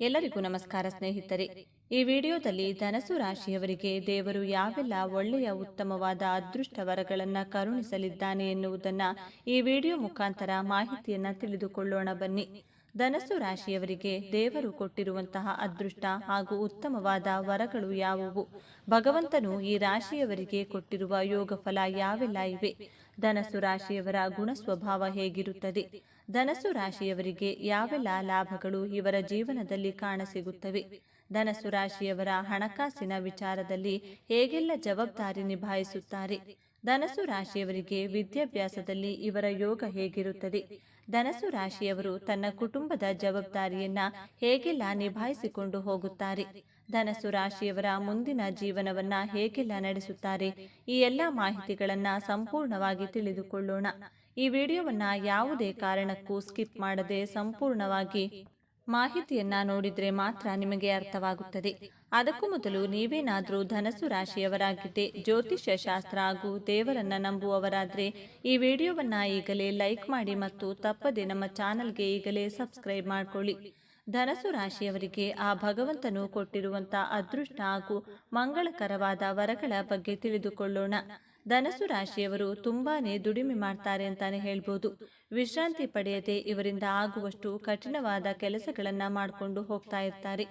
ಎಲ್ಲರಿಗೂ ನಮಸ್ಕಾರ ಸ್ನೇಹಿತರೆ. ಈ ವಿಡಿಯೋದಲ್ಲಿ ಧನಸು ರಾಶಿಯವರಿಗೆ ದೇವರು ಯಾವೆಲ್ಲ ಒಳ್ಳೆಯ, ಉತ್ತಮವಾದ, ಅದೃಷ್ಟ ವರಗಳನ್ನು ಕರುಣಿಸಲಿದ್ದಾನೆ ಎನ್ನುವುದನ್ನು ಈ ವಿಡಿಯೋ ಮುಖಾಂತರ ಮಾಹಿತಿಯನ್ನು ತಿಳಿದುಕೊಳ್ಳೋಣ ಬನ್ನಿ. ಧನಸು ರಾಶಿಯವರಿಗೆ ದೇವರು ಕೊಟ್ಟಿರುವಂತಹ ಅದೃಷ್ಟ ಹಾಗೂ ಉತ್ತಮವಾದ ವರಗಳು ಯಾವುವು? ಭಗವಂತನು ಈ ರಾಶಿಯವರಿಗೆ ಕೊಟ್ಟಿರುವ ಯೋಗ ಫಲ ಯಾವೆಲ್ಲ ಇವೆ? ಧನಸು ರಾಶಿಯವರ ಗುಣ ಸ್ವಭಾವ ಹೇಗಿರುತ್ತದೆ? ಧನಸ್ಸು ರಾಶಿಯವರಿಗೆ ಯಾವೆಲ್ಲ ಲಾಭಗಳು ಇವರ ಜೀವನದಲ್ಲಿ ಕಾಣಸಿಗುತ್ತವೆ? ಧನಸು ರಾಶಿಯವರ ಹಣಕಾಸಿನ ವಿಚಾರದಲ್ಲಿ ಹೇಗೆಲ್ಲ ಜವಾಬ್ದಾರಿ ನಿಭಾಯಿಸುತ್ತಾರೆ? ಧನಸು ರಾಶಿಯವರಿಗೆ ವಿದ್ಯಾಭ್ಯಾಸದಲ್ಲಿ ಇವರ ಯೋಗ ಹೇಗಿರುತ್ತದೆ? ಧನಸು ರಾಶಿಯವರು ತನ್ನ ಕುಟುಂಬದ ಜವಾಬ್ದಾರಿಯನ್ನ ಹೇಗೆಲ್ಲ ನಿಭಾಯಿಸಿಕೊಂಡು ಹೋಗುತ್ತಾರೆ? ಧನಸು ರಾಶಿಯವರ ಮುಂದಿನ ಜೀವನವನ್ನ ಹೇಗೆಲ್ಲ ನಡೆಸುತ್ತಾರೆ? ಈ ಎಲ್ಲ ಮಾಹಿತಿಗಳನ್ನ ಸಂಪೂರ್ಣವಾಗಿ ತಿಳಿದುಕೊಳ್ಳೋಣ. ಈ ವಿಡಿಯೋವನ್ನ ಯಾವುದೇ ಕಾರಣಕ್ಕೂ ಸ್ಕಿಪ್ ಮಾಡದೆ ಸಂಪೂರ್ಣವಾಗಿ ಮಾಹಿತಿಯನ್ನ ನೋಡಿದ್ರೆ ಮಾತ್ರ ನಿಮಗೆ ಅರ್ಥವಾಗುತ್ತದೆ. ಅದಕ್ಕೂ ಮೊದಲು ನೀವೇನಾದರೂ ಧನಸು ರಾಶಿಯವರಾಗಿದ್ದೆ ಜ್ಯೋತಿಷ್ಯ ಶಾಸ್ತ್ರ ಹಾಗೂ ದೇವರನ್ನ ನಂಬುವವರಾದ್ರೆ ಈ ವಿಡಿಯೋವನ್ನ ಈಗಲೇ ಲೈಕ್ ಮಾಡಿ ಮತ್ತು ತಪ್ಪದೆ ನಮ್ಮ ಚಾನಲ್ಗೆ ಈಗಲೇ ಸಬ್ಸ್ಕ್ರೈಬ್ ಮಾಡ್ಕೊಳ್ಳಿ. ಧನಸು ರಾಶಿಯವರಿಗೆ ಆ ಭಗವಂತನು ಕೊಟ್ಟಿರುವಂತ ಅದೃಷ್ಟ ಹಾಗೂ ಮಂಗಳಕರವಾದ ವರಗಳ ಬಗ್ಗೆ ತಿಳಿದುಕೊಳ್ಳೋಣ. ಧನಸ್ಸು ರಾಶಿಯವರು ತುಂಬಾನೇ ದುಡಿಮೆ ಮಾಡ್ತಾರೆ ಅಂತಾನೆ ಹೇಳ್ಬೋದು. ವಿಶ್ರಾಂತಿ ಪಡೆಯದೆ ಇವರಿಂದ ಆಗುವಷ್ಟು ಕಠಿಣವಾದ ಕೆಲಸಗಳನ್ನ ಮಾಡಿಕೊಂಡು ಹೋಗ್ತಾ ಇರ್ತಾರೆ.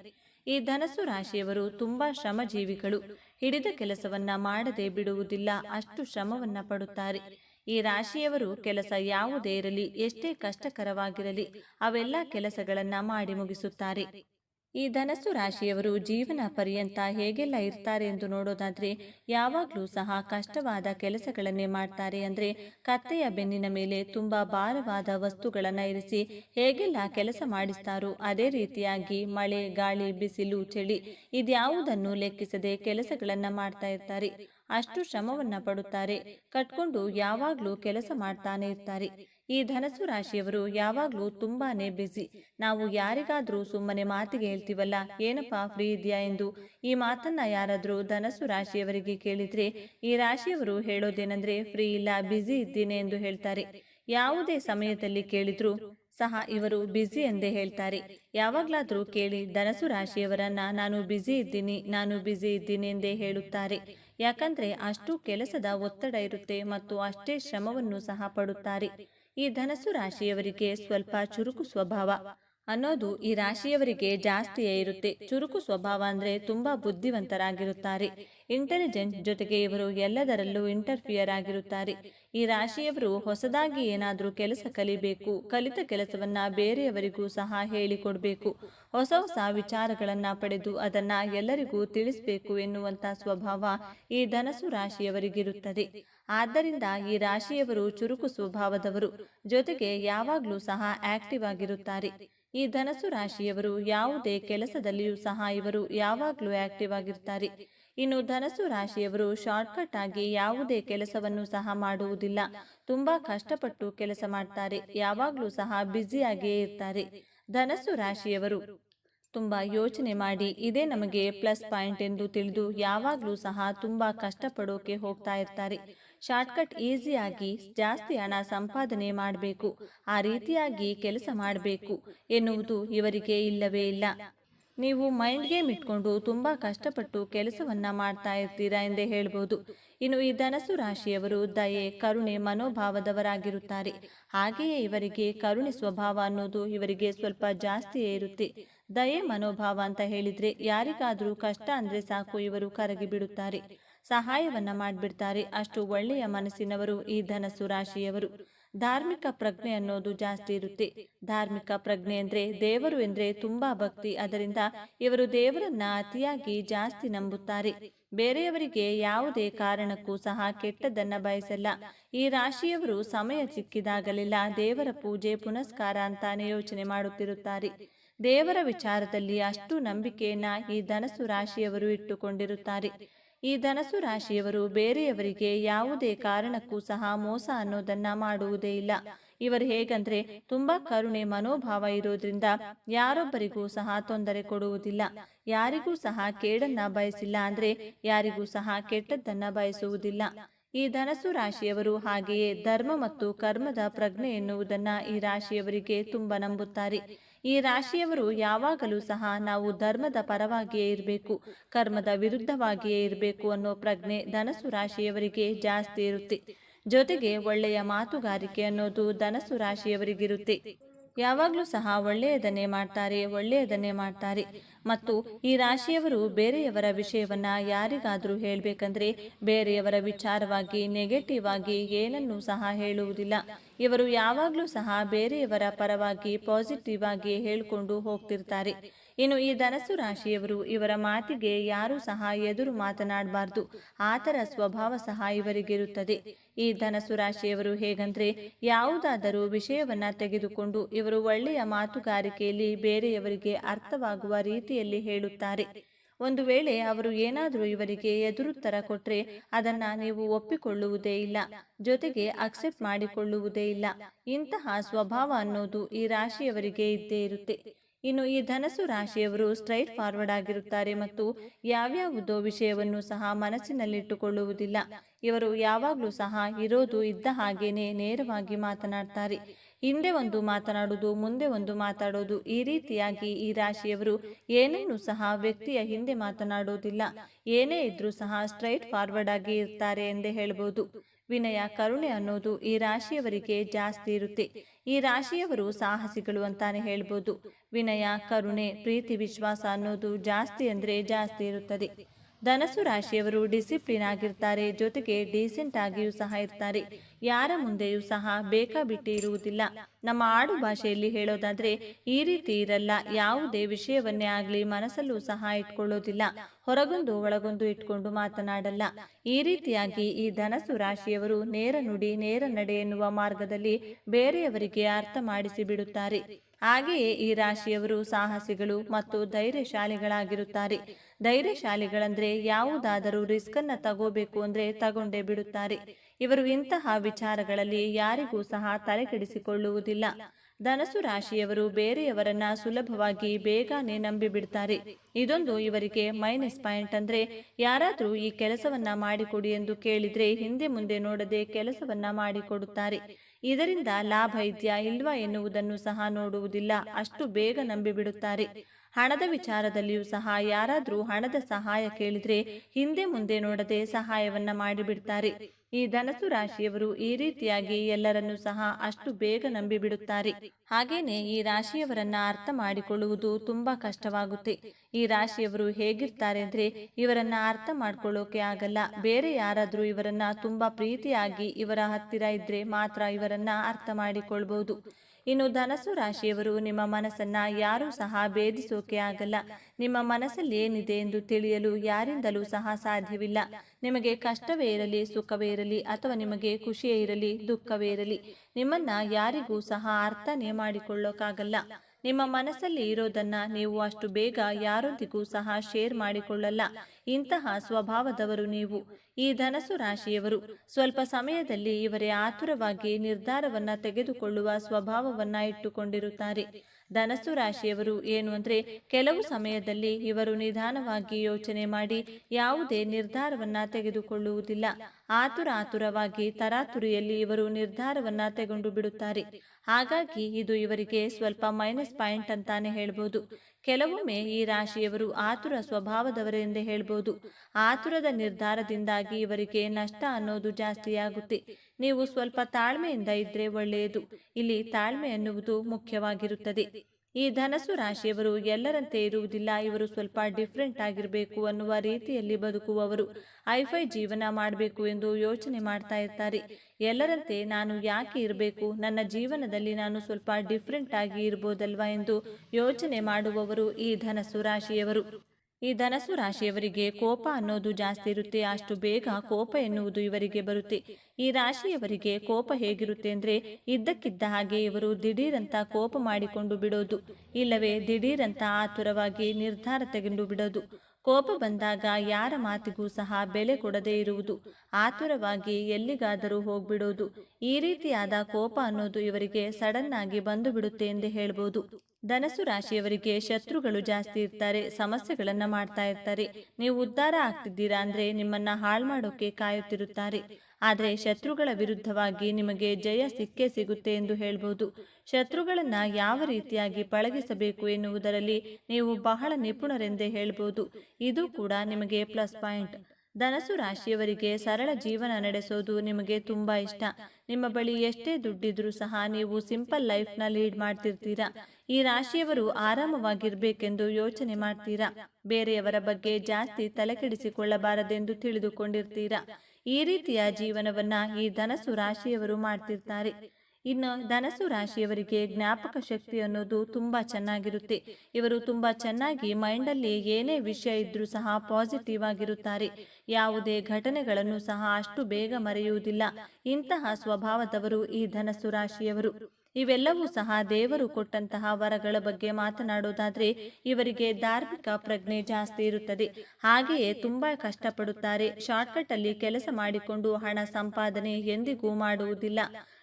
ಈ ಧನಸು ರಾಶಿಯವರು ತುಂಬಾ ಶ್ರಮಜೀವಿಗಳು. ಹಿಡಿದ ಕೆಲಸವನ್ನ ಮಾಡದೆ ಬಿಡುವುದಿಲ್ಲ, ಅಷ್ಟು ಶ್ರಮವನ್ನ ಪಡುತ್ತಾರೆ. ಈ ರಾಶಿಯವರು ಕೆಲಸ ಯಾವುದೇ ಇರಲಿ, ಎಷ್ಟೇ ಕಷ್ಟಕರವಾಗಿರಲಿ, ಅವೆಲ್ಲ ಕೆಲಸಗಳನ್ನ ಮಾಡಿ ಮುಗಿಸುತ್ತಾರೆ. ಈ ಧನಸ್ಸು ರಾಶಿಯವರು ಜೀವನ ಪರ್ಯಂತ ಹೇಗೆಲ್ಲ ಇರ್ತಾರೆ ಎಂದು ನೋಡೋದಾದ್ರೆ, ಯಾವಾಗಲೂ ಸಹ ಕಷ್ಟವಾದ ಕೆಲಸಗಳನ್ನೇ ಮಾಡ್ತಾರೆ ಅಂದ್ರೆ ಕತ್ತೆಯ ಬೆನ್ನಿನ ಮೇಲೆ ತುಂಬಾ ಭಾರವಾದ ವಸ್ತುಗಳನ್ನ ಇರಿಸಿ ಹೇಗೆಲ್ಲ ಕೆಲಸ ಮಾಡಿಸ್ತಾರೋ ಅದೇ ರೀತಿಯಾಗಿ ಮಳೆ, ಗಾಳಿ, ಬಿಸಿಲು, ಚಳಿ ಇದ್ಯಾವುದನ್ನು ಲೆಕ್ಕಿಸದೆ ಕೆಲಸಗಳನ್ನ ಮಾಡ್ತಾ ಇರ್ತಾರೆ. ಅಷ್ಟು ಶ್ರಮವನ್ನ ಪಡುತ್ತಾರೆ. ಕಟ್ಕೊಂಡು ಯಾವಾಗ್ಲೂ ಕೆಲಸ ಮಾಡ್ತಾನೆ ಇರ್ತಾರೆ. ಈ ಧನಸು ರಾಶಿಯವರು ಯಾವಾಗಲೂ ತುಂಬಾನೇ ಬ್ಯುಸಿ. ನಾವು ಯಾರಿಗಾದ್ರೂ ಸುಮ್ಮನೆ ಮಾತಿಗೆ ಹೇಳ್ತೀವಲ್ಲ, ಏನಪ್ಪಾ ಫ್ರೀ ಇದೆಯಾ ಎಂದು? ಈ ಮಾತನ್ನ ಯಾರಾದ್ರೂ ಧನಸು ರಾಶಿಯವರಿಗೆ ಕೇಳಿದ್ರೆ, ಈ ರಾಶಿಯವರು ಹೇಳೋದೇನೆಂದ್ರೆ, ಫ್ರೀ ಇಲ್ಲ, ಬ್ಯುಸಿ ಇದ್ದೀನಿ ಎಂದು ಹೇಳ್ತಾರೆ. ಯಾವುದೇ ಸಮಯದಲ್ಲಿ ಕೇಳಿದ್ರು ಸಹ ಇವರು ಬ್ಯುಸಿ ಎಂದೇ ಹೇಳ್ತಾರೆ. ಯಾವಾಗ್ಲಾದ್ರೂ ಕೇಳಿ ಧನಸು ರಾಶಿಯವರನ್ನ ನಾನು ಬ್ಯುಸಿ ಇದ್ದೀನಿ, ನಾನು ಬ್ಯುಸಿ ಇದ್ದೀನಿ ಎಂದೇ ಹೇಳುತ್ತಾರೆ. ಯಾಕಂದ್ರೆ ಅಷ್ಟು ಕೆಲಸದ ಒತ್ತಡ ಇರುತ್ತೆ ಮತ್ತು ಅಷ್ಟೇ ಶ್ರಮವನ್ನು ಸಹ ಪಡುತ್ತಾರೆ. ಈ ಧನಸ್ಸು ರಾಶಿಯವರಿಗೆ ಸ್ವಲ್ಪ ಚುರುಕು ಸ್ವಭಾವ. ಅನ್ನೋದು ಈ ರಾಶಿಯವರಿಗೆ ಜಾಸ್ತಿಯೇ ಇರುತ್ತೆ. ಚುರುಕು ಸ್ವಭಾವ ಅಂದ್ರೆ ತುಂಬಾ ಬುದ್ಧಿವಂತರಾಗಿರುತ್ತಾರೆ. ಇಂಟೆಲಿಜೆಂಟ್ ಜೊತೆಗೆ ಇವರು ಎಲ್ಲದರಲ್ಲೂ ಇಂಟರ್ಫಿಯರ್ ಆಗಿರುತ್ತಾರೆ. ಈ ರಾಶಿಯವರು ಹೊಸದಾಗಿ ಏನಾದರೂ ಕೆಲಸ ಕಲಿಬೇಕು. ಕಲಿತ ಕೆಲಸವನ್ನ ಬೇರೆಯವರಿಗೂ ಸಹ ಹೇಳಿಕೊಡ್ಬೇಕು. ಹೊಸ ಹೊಸ ವಿಚಾರಗಳನ್ನ ಪಡೆದು ಅದನ್ನ ಎಲ್ಲರಿಗೂ ತಿಳಿಸಬೇಕು ಎನ್ನುವಂತ ಸ್ವಭಾವ ಈ ಧನಸು ರಾಶಿಯವರಿಗಿರುತ್ತದೆ. ಆದ್ದರಿಂದ ಈ ರಾಶಿಯವರು ಚುರುಕು ಸ್ವಭಾವದವರು. ಜೊತೆಗೆ ಯಾವಾಗಲೂ ಸಹ ಆಕ್ಟಿವ್ ಆಗಿರುತ್ತಾರೆ. ಈ ಧನಸು ರಾಶಿಯವರು ಯಾವುದೇ ಕೆಲಸದಲ್ಲಿಯೂ ಸಹ ಇವರು ಯಾವಾಗಲೂ ಆಕ್ಟಿವ್ ಆಗಿರ್ತಾರೆ. ಇನ್ನು ಧನಸು ರಾಶಿಯವರು ಶಾರ್ಟ್ಕಟ್ ಆಗಿ ಯಾವುದೇ ಕೆಲಸವನ್ನು ಸಹ ಮಾಡುವುದಿಲ್ಲ. ತುಂಬಾ ಕಷ್ಟಪಟ್ಟು ಕೆಲಸ ಮಾಡ್ತಾರೆ. ಯಾವಾಗಲೂ ಸಹ ಬ್ಯುಸಿಯಾಗಿಯೇ ಇರ್ತಾರೆ. ಧನಸ್ಸು ರಾಶಿಯವರು ತುಂಬಾ ಯೋಚನೆ ಮಾಡಿ ಇದೇ ನಮಗೆ ಪ್ಲಸ್ ಪಾಯಿಂಟ್ ಎಂದು ತಿಳಿದು ಯಾವಾಗಲೂ ಸಹ ತುಂಬಾ ಕಷ್ಟಪಡೋಕೆ ಹೋಗ್ತಾ ಇರ್ತಾರೆ. ಶಾರ್ಟ್ಕಟ್ ಈಸಿಯಾಗಿ ಜಾಸ್ತಿ ಹಣ ಸಂಪಾದನೆ ಮಾಡಬೇಕು. ಆ ರೀತಿಯಾಗಿ ಕೆಲಸ ಮಾಡಬೇಕು ಎನ್ನುವುದು ಇವರಿಗೆ ಇಲ್ಲವೇ ಇಲ್ಲ. ನೀವು ಮೈಂಡ್ ಗೇಮ್ ಇಟ್ಕೊಂಡು ತುಂಬಾ ಕಷ್ಟಪಟ್ಟು ಕೆಲಸವನ್ನ ಮಾಡ್ತಾ ಇರ್ತೀರಾ ಎಂದೇ ಹೇಳ್ಬೋದು. ಇನ್ನು ಈ ಧನಸು ರಾಶಿಯವರು ದಯೆ, ಕರುಣೆ, ಮನೋಭಾವದವರಾಗಿರುತ್ತಾರೆ. ಹಾಗೆಯೇ ಇವರಿಗೆ ಕರುಣೆ ಸ್ವಭಾವ ಅನ್ನೋದು ಇವರಿಗೆ ಸ್ವಲ್ಪ ಜಾಸ್ತಿಯೇ ಇರುತ್ತೆ. ದಯೆ, ಮನೋಭಾವ ಅಂತ ಹೇಳಿದ್ರೆ ಯಾರಿಗಾದ್ರೂ ಕಷ್ಟ ಅಂದ್ರೆ ಸಾಕು ಇವರು ಕರಗಿ ಬಿಡುತ್ತಾರೆ ಸಹಾಯವನ್ನ ಮಾಡಿಬಿಡ್ತಾರೆ. ಅಷ್ಟು ಒಳ್ಳೆಯ ಮನಸ್ಸಿನವರು, ಈ ಧನಸ್ಸು ರಾಶಿಯವರು. ಧಾರ್ಮಿಕ ಪ್ರಜ್ಞೆ ಅನ್ನೋದು ಜಾಸ್ತಿ ಇರುತ್ತೆ. ಧಾರ್ಮಿಕ ಪ್ರಜ್ಞೆ ಅಂದ್ರೆ ದೇವರು ಎಂದ್ರೆ ತುಂಬಾ ಭಕ್ತಿ. ಅದರಿಂದ ಇವರು ದೇವರನ್ನ ಅತಿಯಾಗಿ ಜಾಸ್ತಿ ನಂಬುತ್ತಾರೆ. ಬೇರೆಯವರಿಗೆ ಯಾವುದೇ ಕಾರಣಕ್ಕೂ ಸಹ ಕೆಟ್ಟದನ್ನ ಬಯಸಲ್ಲ. ಈ ರಾಶಿಯವರು ಸಮಯ ಸಿಕ್ಕಿದಾಗಲೆಲ್ಲ ದೇವರ ಪೂಜೆ, ಪುನಸ್ಕಾರ ಅಂತಾನೆ ಯೋಚನೆ ಮಾಡುತ್ತಿರುತ್ತಾರೆ. ದೇವರ ವಿಚಾರದಲ್ಲಿ ಅಷ್ಟು ನಂಬಿಕೆಯನ್ನ ಈ ಧನಸು ರಾಶಿಯವರು ಇಟ್ಟುಕೊಂಡಿರುತ್ತಾರೆ. ಈ ಧನಸು ರಾಶಿಯವರು ಬೇರೆಯವರಿಗೆ ಯಾವುದೇ ಕಾರಣಕ್ಕೂ ಸಹ ಮೋಸ ಅನ್ನೋದನ್ನ ಮಾಡುವುದೇ ಇಲ್ಲ. ಇವರು ಹೇಗಂದ್ರೆ ತುಂಬಾ ಕರುಣೆ ಮನೋಭಾವ ಇರೋದ್ರಿಂದ ಯಾರೊಬ್ಬರಿಗೂ ಸಹ ತೊಂದರೆ ಕೊಡುವುದಿಲ್ಲ. ಯಾರಿಗೂ ಸಹ ಕೇಡನ್ನ ಬಯಸಿಲ್ಲ ಅಂದ್ರೆ ಯಾರಿಗೂ ಸಹ ಕೆಟ್ಟದ್ದನ್ನ ಬಯಸುವುದಿಲ್ಲ. ಈ ಧನಸು ರಾಶಿಯವರು ಹಾಗೆಯೇ ಧರ್ಮ ಮತ್ತು ಕರ್ಮದ ಪ್ರಜ್ಞೆ ಎನ್ನುವುದನ್ನ ಈ ರಾಶಿಯವರಿಗೆ ತುಂಬಾ ನಂಬುತ್ತಾರೆ. ಈ ರಾಶಿಯವರು ಯಾವಾಗಲೂ ಸಹ ನಾವು ಧರ್ಮದ ಪರವಾಗಿಯೇ ಇರಬೇಕು, ಕರ್ಮದ ವಿರುದ್ಧವಾಗಿಯೇ ಇರಬೇಕು ಅನ್ನೋ ಪ್ರಜ್ಞೆ ಧನಸು ರಾಶಿಯವರಿಗೆ ಜಾಸ್ತಿ ಇರುತ್ತೆ. ಜೊತೆಗೆ ಒಳ್ಳೆಯ ಮಾತುಗಾರಿಕೆ ಅನ್ನೋದು ಧನಸು ರಾಶಿಯವರಿಗಿರುತ್ತೆ. ಯಾವಾಗಲೂ ಸಹ ಒಳ್ಳೆಯದನ್ನೇ ಮಾಡ್ತಾರೆ ಒಳ್ಳೆಯದನ್ನೇ ಮಾಡ್ತಾರೆ. ಮತ್ತು ಈ ರಾಶಿಯವರು ಬೇರೆಯವರ ವಿಷಯವನ್ನ ಯಾರಿಗಾದರೂ ಹೇಳಬೇಕಂದ್ರೆ ಬೇರೆಯವರ ವಿಚಾರವಾಗಿ ನೆಗೆಟಿವ್ ಆಗಿ ಏನನ್ನು ಸಹ ಹೇಳುವುದಿಲ್ಲ. ಇವರು ಯಾವಾಗಲೂ ಸಹ ಬೇರೆಯವರ ಪರವಾಗಿ ಪಾಸಿಟಿವ್ ಆಗಿ ಹೇಳಿಕೊಂಡು ಹೋಗ್ತಿರ್ತಾರೆ. ಇನ್ನು ಈ ಧನಸ್ಸು ರಾಶಿಯವರು ಇವರ ಮಾತಿಗೆ ಯಾರೂ ಸಹ ಎದುರು ಮಾತನಾಡಬಾರ್ದು. ಆತರ ಸ್ವಭಾವ ಸಹ ಇವರಿಗಿರುತ್ತದೆ. ಈ ಧನಸ್ಸು ರಾಶಿಯವರು ಹೇಗಂದ್ರೆ, ಯಾವುದಾದರೂ ವಿಷಯವನ್ನ ತೆಗೆದುಕೊಂಡು ಇವರು ಒಳ್ಳೆಯ ಮಾತುಗಾರಿಕೆಯಲ್ಲಿ ಬೇರೆಯವರಿಗೆ ಅರ್ಥವಾಗುವ ರೀತಿಯಲ್ಲಿ ಹೇಳುತ್ತಾರೆ. ಒಂದು ವೇಳೆ ಅವರು ಏನಾದರೂ ಇವರಿಗೆ ಎದುರುತ್ತರ ಕೊಟ್ರೆ ಅದನ್ನ ನೀವು ಒಪ್ಪಿಕೊಳ್ಳುವುದೇ ಇಲ್ಲ. ಜೊತೆಗೆ ಅಕ್ಸೆಪ್ಟ್ ಮಾಡಿಕೊಳ್ಳುವುದೇ ಇಲ್ಲ. ಇಂತಹ ಸ್ವಭಾವ ಅನ್ನೋದು ಈ ರಾಶಿಯವರಿಗೆ ಇದ್ದೇ ಇರುತ್ತೆ. ಇನ್ನು ಈ ಧನಸು ರಾಶಿಯವರು ಸ್ಟ್ರೈಟ್ ಫಾರ್ವರ್ಡ್ ಆಗಿರುತ್ತಾರೆ ಮತ್ತು ಯಾವ್ಯಾವುದೋ ವಿಷಯವನ್ನು ಸಹ ಮನಸ್ಸಿನಲ್ಲಿಟ್ಟುಕೊಳ್ಳುವುದಿಲ್ಲ. ಇವರು ಯಾವಾಗಲೂ ಸಹ ಇರೋದು ಇದ್ದ ಹಾಗೇನೆ ನೇರವಾಗಿ ಮಾತನಾಡ್ತಾರೆ. ಹಿಂದೆ ಒಂದು ಮಾತನಾಡುವುದು, ಮುಂದೆ ಒಂದು ಮಾತಾಡೋದು, ಈ ರೀತಿಯಾಗಿ ಈ ರಾಶಿಯವರು ಏನೇನು ಸಹ ವ್ಯಕ್ತಿಯ ಹಿಂದೆ ಮಾತನಾಡೋದಿಲ್ಲ. ಏನೇ ಇದ್ರೂ ಸಹ ಸ್ಟ್ರೈಟ್ ಫಾರ್ವರ್ಡ್ ಆಗಿ ಇರ್ತಾರೆ ಎಂದೇ ಹೇಳ್ಬೋದು. ವಿನಯ, ಕರುಣೆ ಅನ್ನೋದು ಈ ರಾಶಿಯವರಿಗೆ ಜಾಸ್ತಿ ಇರುತ್ತೆ. ಈ ರಾಶಿಯವರು ಸಾಹಸಿಗಳು ಅಂತಾನೆ ಹೇಳ್ಬೋದು. ವಿನಯ ಕರುಣೆ ಪ್ರೀತಿ ವಿಶ್ವಾಸ ಅನ್ನೋದು ಜಾಸ್ತಿ ಅಂದ್ರೆ ಜಾಸ್ತಿ ಇರುತ್ತದೆ. ಧನಸು ರಾಶಿಯವರು ಡಿಸಿಪ್ಲಿನ್ ಆಗಿರ್ತಾರೆ, ಜೊತೆಗೆ ಡೀಸೆಂಟ್ ಆಗಿಯೂ ಸಹ ಇರ್ತಾರೆ. ಯಾರ ಮುಂದೆಯೂ ಸಹ ಬೇಕಾಬಿಟ್ಟಿ ಇರುವುದಿಲ್ಲ. ನಮ್ಮ ಆಡು ಭಾಷೆಯಲ್ಲಿ ಹೇಳೋದಾದ್ರೆ, ಈ ರೀತಿ ಇರಲ್ಲ. ಯಾವುದೇ ವಿಷಯವನ್ನೇ ಆಗ್ಲಿ ಮನಸ್ಸಲ್ಲೂ ಸಹ ಇಟ್ಕೊಳ್ಳೋದಿಲ್ಲ. ಹೊರಗೊಂದು ಒಳಗೊಂದು ಇಟ್ಕೊಂಡು ಮಾತನಾಡಲ್ಲ. ಈ ರೀತಿಯಾಗಿ ಈ ಧನಸು ರಾಶಿಯವರು ನೇರ ನುಡಿ, ನೇರ ನಡೆ ಎನ್ನುವ ಮಾರ್ಗದಲ್ಲಿ ಬೇರೆಯವರಿಗೆ ಅರ್ಥ ಮಾಡಿಸಿ ಬಿಡುತ್ತಾರೆ ಹಾಗೆಯೇ ಈ ರಾಶಿಯವರು ಸಾಹಸಿಗಳು ಮತ್ತು ಧೈರ್ಯಶಾಲಿಗಳಾಗಿರುತ್ತಾರೆ. ಧೈರ್ಯಶಾಲಿಗಳಂದ್ರೆ ಯಾವುದಾದರೂ ರಿಸ್ಕ್ ಅನ್ನ ತಗೋಬೇಕು ಅಂದ್ರೆ ತಗೊಂಡೇ ಬಿಡುತ್ತಾರೆ. ಇವರು ಇಂತಹ ವಿಚಾರಗಳಲ್ಲಿ ಯಾರಿಗೂ ಸಹ ತಲೆಕೆಡಿಸಿಕೊಳ್ಳುವುದಿಲ್ಲ. ಧನಸು ರಾಶಿಯವರು ಬೇರೆಯವರನ್ನ ಸುಲಭವಾಗಿ ಬೇಗನೆ ನಂಬಿ ಬಿಡ್ತಾರೆ ಇದೊಂದು ಇವರಿಗೆ ಮೈನಸ್ ಪಾಯಿಂಟ್ ಅಂದ್ರೆ ಯಾರಾದರೂ ಈ ಕೆಲಸವನ್ನ ಮಾಡಿಕೊಡಿ ಎಂದು ಕೇಳಿದ್ರೆ ಹಿಂದೆ ಮುಂದೆ ನೋಡದೆ ಕೆಲಸವನ್ನ ಮಾಡಿಕೊಡುತ್ತಾರೆ. ಇದರಿಂದ ಲಾಭ ಇದೆಯಾ ಇಲ್ವಾ ಎನ್ನುವುದನ್ನು ಸಹ ನೋಡುವುದಿಲ್ಲ. ಅಷ್ಟು ಬೇಗ ನಂಬಿಬಿಡುತ್ತಾರೆ. ಹಣದ ವಿಚಾರದಲ್ಲಿಯೂ ಸಹ ಯಾರಾದರೂ ಹಣದ ಸಹಾಯ ಕೇಳಿದ್ರೆ ಹಿಂದೆ ಮುಂದೆ ನೋಡದೆ ಸಹಾಯವನ್ನ ಮಾಡಿಬಿಡ್ತಾರೆ. ಈ ಧನಸು ರಾಶಿಯವರು ಈ ರೀತಿಯಾಗಿ ಎಲ್ಲರನ್ನೂ ಸಹ ಅಷ್ಟು ಬೇಗ ನಂಬಿಬಿಡುತ್ತಾರೆ. ಹಾಗೇನೆ ಈ ರಾಶಿಯವರನ್ನ ಅರ್ಥ ಮಾಡಿಕೊಳ್ಳುವುದು ತುಂಬಾ ಕಷ್ಟವಾಗುತ್ತೆ. ಈ ರಾಶಿಯವರು ಹೇಗಿರ್ತಾರೆ ಅಂದ್ರೆ ಇವರನ್ನ ಅರ್ಥ ಮಾಡ್ಕೊಳ್ಳೋಕೆ ಆಗಲ್ಲ. ಬೇರೆ ಯಾರಾದ್ರೂ ಇವರನ್ನ ತುಂಬಾ ಪ್ರೀತಿಯಾಗಿ ಇವರ ಹತ್ತಿರ ಇದ್ರೆ ಮಾತ್ರ ಇವರನ್ನ ಅರ್ಥ ಮಾಡಿಕೊಳ್ಬಹುದು. ಇನ್ನು ಧನಸು ರಾಶಿಯವರು ನಿಮ್ಮ ಮನಸ್ಸನ್ನ ಯಾರೂ ಸಹ ಭೇದಿಸೋಕೆ ಆಗಲ್ಲ. ನಿಮ್ಮ ಮನಸ್ಸಲ್ಲಿ ಏನಿದೆ ಎಂದು ತಿಳಿಯಲು ಯಾರಿಂದಲೂ ಸಹ ಸಾಧ್ಯವಿಲ್ಲ. ನಿಮಗೆ ಕಷ್ಟವೇ ಇರಲಿ, ಸುಖವೇ ಇರಲಿ ಅಥವಾ ನಿಮಗೆ ಖುಷಿಯೇ ಇರಲಿ, ದುಃಖವೇ ಇರಲಿ, ನಿಮ್ಮನ್ನ ಯಾರಿಗೂ ಸಹ ಅರ್ಥನೇ ಮಾಡಿಕೊಳ್ಳೋಕ್ಕಾಗಲ್ಲ ನಿಮ್ಮ ಮನಸ್ಸಲ್ಲಿ ಇರೋದನ್ನ ನೀವು ಅಷ್ಟು ಬೇಗ ಯಾರೊಂದಿಗೂ ಸಹ ಶೇರ್ ಮಾಡಿಕೊಳ್ಳಲ್ಲ. ಇಂತಹ ಸ್ವಭಾವದವರು ನೀವು. ಈ ಧನಸು ರಾಶಿಯವರು. ಸ್ವಲ್ಪ ಸಮಯದಲ್ಲಿ ಇವರೇ ಆತುರವಾಗಿ ನಿರ್ಧಾರವನ್ನ ತೆಗೆದುಕೊಳ್ಳುವ ಸ್ವಭಾವವನ್ನ ಇಟ್ಟುಕೊಂಡಿರುತ್ತಾರೆ. ಧನಸ್ಸು ರಾಶಿಯವರು ಏನು ಅಂದ್ರೆ, ಕೆಲವು ಸಮಯದಲ್ಲಿ ಇವರು ನಿಧಾನವಾಗಿ ಯೋಚನೆ ಮಾಡಿ ಯಾವುದೇ ನಿರ್ಧಾರವನ್ನ ತೆಗೆದುಕೊಳ್ಳುವುದಿಲ್ಲ. ಆತುರ ಆತುರವಾಗಿ ತರಾತುರಿಯಲ್ಲಿ ಇವರು ನಿರ್ಧಾರವನ್ನ ತೆಗೆದು ಬಿಡುತ್ತಾರೆ ಹಾಗಾಗಿ ಇದು ಇವರಿಗೆ ಸ್ವಲ್ಪ ಮೈನಸ್ ಪಾಯಿಂಟ್ ಅಂತಾನೆ ಹೇಳ್ಬೋದು. ಕೆಲವೊಮ್ಮೆ ಈ ರಾಶಿಯವರು ಆತುರ ಸ್ವಭಾವದವರೆಂದೇ ಹೇಳ್ಬೋದು. ಆತುರದ ನಿರ್ಧಾರದಿಂದಾಗಿ ಇವರಿಗೆ ನಷ್ಟ ಅನ್ನೋದು ಜಾಸ್ತಿಯಾಗುತ್ತೆ. ನೀವು ಸ್ವಲ್ಪ ತಾಳ್ಮೆಯಿಂದ ಇದ್ರೆ ಒಳ್ಳೆಯದು. ಇಲ್ಲಿ ತಾಳ್ಮೆ ಎನ್ನುವುದು ಮುಖ್ಯವಾಗಿರುತ್ತದೆ. ಈ ಧನಸು ರಾಶಿಯವರು ಎಲ್ಲರಂತೆ ಇರುವುದಿಲ್ಲ. ಇವರು ಸ್ವಲ್ಪ ಡಿಫ್ರೆಂಟ್ ಆಗಿರಬೇಕು ಅನ್ನುವ ರೀತಿಯಲ್ಲಿ ಬದುಕುವವರು. ಐಫೈ ಜೀವನ ಮಾಡಬೇಕು ಎಂದು ಯೋಚನೆ ಮಾಡ್ತಾ ಇರ್ತಾರೆ. ಎಲ್ಲರಂತೆ ನಾನು ಯಾಕೆ ಇರಬೇಕು? ನನ್ನ ಜೀವನದಲ್ಲಿ ನಾನು ಸ್ವಲ್ಪ ಡಿಫ್ರೆಂಟ್ ಆಗಿ ಇರ್ಬೋದಲ್ವಾ ಎಂದು ಯೋಚನೆ ಮಾಡುವವರು ಈ ಧನಸು ರಾಶಿಯವರು. ಈ ಧನಸು ರಾಶಿಯವರಿಗೆ ಕೋಪ ಅನ್ನೋದು ಜಾಸ್ತಿ ಇರುತ್ತೆ, ಅಷ್ಟು ಬೇಗ ಕೋಪ ಎನ್ನುವುದು ಇವರಿಗೆ ಬರುತ್ತೆ. ಈ ರಾಶಿಯವರಿಗೆ ಕೋಪ ಹೇಗಿರುತ್ತೆ ಅಂದ್ರೆ, ಇದ್ದಕ್ಕಿದ್ದ ಹಾಗೆ ಇವರು ದಿಢೀರಂತ ಕೋಪ ಮಾಡಿಕೊಂಡು ಬಿಡೋದು, ಇಲ್ಲವೇ ದಿಢೀರಂತ ಆತುರವಾಗಿ ನಿರ್ಧಾರ ತೆಗೆದು ಬಿಡೋದು. ಕೋಪ ಬಂದಾಗ ಯಾರ ಮಾತಿಗೂ ಸಹ ಬೆಲೆ ಕೊಡದೇ ಇರುವುದು, ಆತುರವಾಗಿ ಎಲ್ಲಿಗಾದರೂ ಹೋಗ್ಬಿಡೋದು. ಈ ರೀತಿಯಾದ ಕೋಪ ಅನ್ನೋದು ಇವರಿಗೆ ಸಡನ್ ಆಗಿ ಬಂದು ಬಿಡುತ್ತೆ ಎಂದೇ ಹೇಳ್ಬೋದು. ಧನಸು ರಾಶಿಯವರಿಗೆ ಶತ್ರುಗಳು ಜಾಸ್ತಿ ಇರ್ತಾರೆ, ಸಮಸ್ಯೆಗಳನ್ನ ಮಾಡ್ತಾ ಇರ್ತಾರೆ. ನೀವು ಉದ್ಧಾರ ಆಗ್ತಿದ್ದೀರಾ ಅಂದ್ರೆ ನಿಮ್ಮನ್ನ ಹಾಳು ಮಾಡೋಕೆ ಕಾಯುತ್ತಿರುತ್ತಾರೆ. ಆದರೆ ಶತ್ರುಗಳ ವಿರುದ್ಧವಾಗಿ ನಿಮಗೆ ಜಯ ಸಿಕ್ಕೇ ಸಿಗುತ್ತೆ ಎಂದು ಹೇಳ್ಬೋದು. ಶತ್ರುಗಳನ್ನ ಯಾವ ರೀತಿಯಾಗಿ ಪಳಗಿಸಬೇಕು ಎನ್ನುವುದರಲ್ಲಿ ನೀವು ಬಹಳ ನಿಪುಣರೆಂದೇ ಹೇಳ್ಬೋದು. ಇದು ಕೂಡ ನಿಮಗೆ ಪ್ಲಸ್ ಪಾಯಿಂಟ್. ಧನಸು ರಾಶಿಯವರಿಗೆ ಸರಳ ಜೀವನ ನಡೆಸೋದು ನಿಮಗೆ ತುಂಬಾ ಇಷ್ಟ. ನಿಮ್ಮ ಬಳಿ ಎಷ್ಟೇ ದುಡ್ಡಿದ್ರೂ ಸಹ ನೀವು ಸಿಂಪಲ್ ಲೈಫ್ನ ಲೀಡ್ ಮಾಡ್ತಿರ್ತೀರಾ. ಈ ರಾಶಿಯವರು ಆರಾಮವಾಗಿರ್ಬೇಕೆಂದು ಯೋಚನೆ ಮಾಡ್ತೀರಾ? ಬೇರೆಯವರ ಬಗ್ಗೆ ಜಾಸ್ತಿ ತಲೆಕೆಡಿಸಿಕೊಳ್ಳಬಾರದೆಂದು ತಿಳಿದುಕೊಂಡಿರ್ತೀರಾ? ಈ ರೀತಿಯ ಜೀವನವನ್ನ ಈ ಧನಸು ರಾಶಿಯವರು ಮಾಡ್ತಿರ್ತಾರೆ. ಇನ್ನು ಧನಸು ರಾಶಿಯವರಿಗೆ ಜ್ಞಾಪಕ ಶಕ್ತಿ ಅನ್ನೋದು ತುಂಬಾ ಚೆನ್ನಾಗಿರುತ್ತೆ. ಇವರು ತುಂಬಾ ಚೆನ್ನಾಗಿ ಮೈಂಡಲ್ಲಿ ಏನೇ ವಿಷಯ ಇದ್ರೂ ಸಹ ಪಾಸಿಟಿವ್ ಆಗಿರುತ್ತಾರೆ. ಯಾವುದೇ ಘಟನೆಗಳನ್ನು ಸಹ ಅಷ್ಟು ಬೇಗ ಮರೆಯುವುದಿಲ್ಲ. ಇಂತಹ ಸ್ವಭಾವದವರು ಈ ಧನಸು ರಾಶಿಯವರು. ಇವೆಲ್ಲವೂ ಸಹ ದೇವರು ಕೊಟ್ಟಂತಹ ವರಗಳ ಬಗ್ಗೆ ಮಾತನಾಡೋದಾದ್ರೆ ಇವರಿಗೆ ಧಾರ್ಮಿಕ ಪ್ರಜ್ಞೆ ಜಾಸ್ತಿ ಇರುತ್ತದೆ. ಹಾಗೆಯೇ ತುಂಬಾ ಕಷ್ಟಪಡುತ್ತಾರೆ. ಶಾರ್ಟ್ಕಟ್ ಅಲ್ಲಿ ಕೆಲಸ ಮಾಡಿಕೊಂಡು ಹಣ ಸಂಪಾದನೆ ಎಂದಿಗೂ ಮಾಡುವುದಿಲ್ಲ.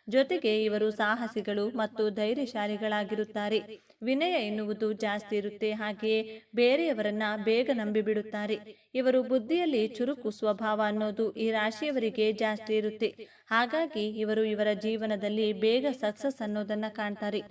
ಜೊತೆಗೆ ಇವರು ಸಾಹಸಿಗಳು ಮತ್ತು ಧೈರ್ಯಶಾಲಿಗಳಾಗಿರುತ್ತಾರೆ. ವಿನಯ ಎನ್ನುವುದು ಜಾಸ್ತಿ ಇರುತ್ತೆ. ಹಾಗೆಯೇ ಬೇರೆಯವರನ್ನ ಬೇಗ ನಂಬಿಬಿಡುತ್ತಾರೆ. ಇವರು ಬುದ್ಧಿಯಲ್ಲಿ ಚುರುಕು ಸ್ವಭಾವ ಅನ್ನೋದು ಈ ರಾಶಿಯವರಿಗೆ ಜಾಸ್ತಿ ಇರುತ್ತೆ. ಹಾಗಾಗಿ ಇವರು ಇವರ ಜೀವನದಲ್ಲಿ ಬೇಗ ಸಕ್ಸಸ್ ಅನ್ನೋದನ್ನ ಕಾಣ್ತಾರೆ.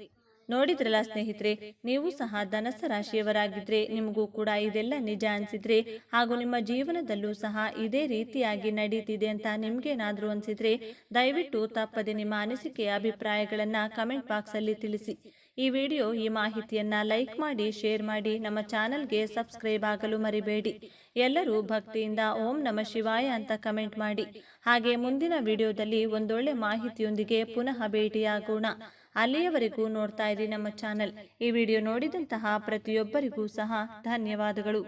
ನೋಡಿದ್ರಲ್ಲ ಸ್ನೇಹಿತರೆ, ನೀವು ಸಹ ಧನಸ ರಾಶಿಯವರಾಗಿದ್ರೆ ನಿಮಗೂ ಕೂಡ ಇದೆಲ್ಲ ನಿಜ ಅನ್ಸಿದ್ರೆ ಹಾಗೂ ನಿಮ್ಮ ಜೀವನದಲ್ಲೂ ಸಹ ಇದೇ ರೀತಿಯಾಗಿ ನಡೀತಿದೆ ಅಂತ ನಿಮ್ಗೇನಾದ್ರೂ ಅನ್ಸಿದ್ರೆ ದಯವಿಟ್ಟು ತಪ್ಪದೆ ನಿಮ್ಮ ಅನಿಸಿಕೆಯ ಅಭಿಪ್ರಾಯಗಳನ್ನ ಕಮೆಂಟ್ ಬಾಕ್ಸ್ ಅಲ್ಲಿ ತಿಳಿಸಿ. ಈ ವಿಡಿಯೋ ಈ ಮಾಹಿತಿಯನ್ನ ಲೈಕ್ ಮಾಡಿ, ಶೇರ್ ಮಾಡಿ, ನಮ್ಮ ಚಾನಲ್ಗೆ ಸಬ್ಸ್ಕ್ರೈಬ್ ಆಗಲು ಮರಿಬೇಡಿ. ಎಲ್ಲರೂ ಭಕ್ತಿಯಿಂದ ಓಂ ನಮ ಶಿವಾಯ ಅಂತ ಕಮೆಂಟ್ ಮಾಡಿ. ಹಾಗೆ ಮುಂದಿನ ವಿಡಿಯೋದಲ್ಲಿ ಒಂದೊಳ್ಳೆ ಮಾಹಿತಿಯೊಂದಿಗೆ ಪುನಃ ಭೇಟಿಯಾಗೋಣ. ಅಲ್ಲಿಯವರೆಗೂ ನೋಡ್ತಾ ಇರಿ ನಮ್ಮ ಚಾನೆಲ್. ಈ ವಿಡಿಯೋ ನೋಡಿದಂತಹ ಪ್ರತಿಯೊಬ್ಬರಿಗೂ ಸಹ ಧನ್ಯವಾದಗಳು.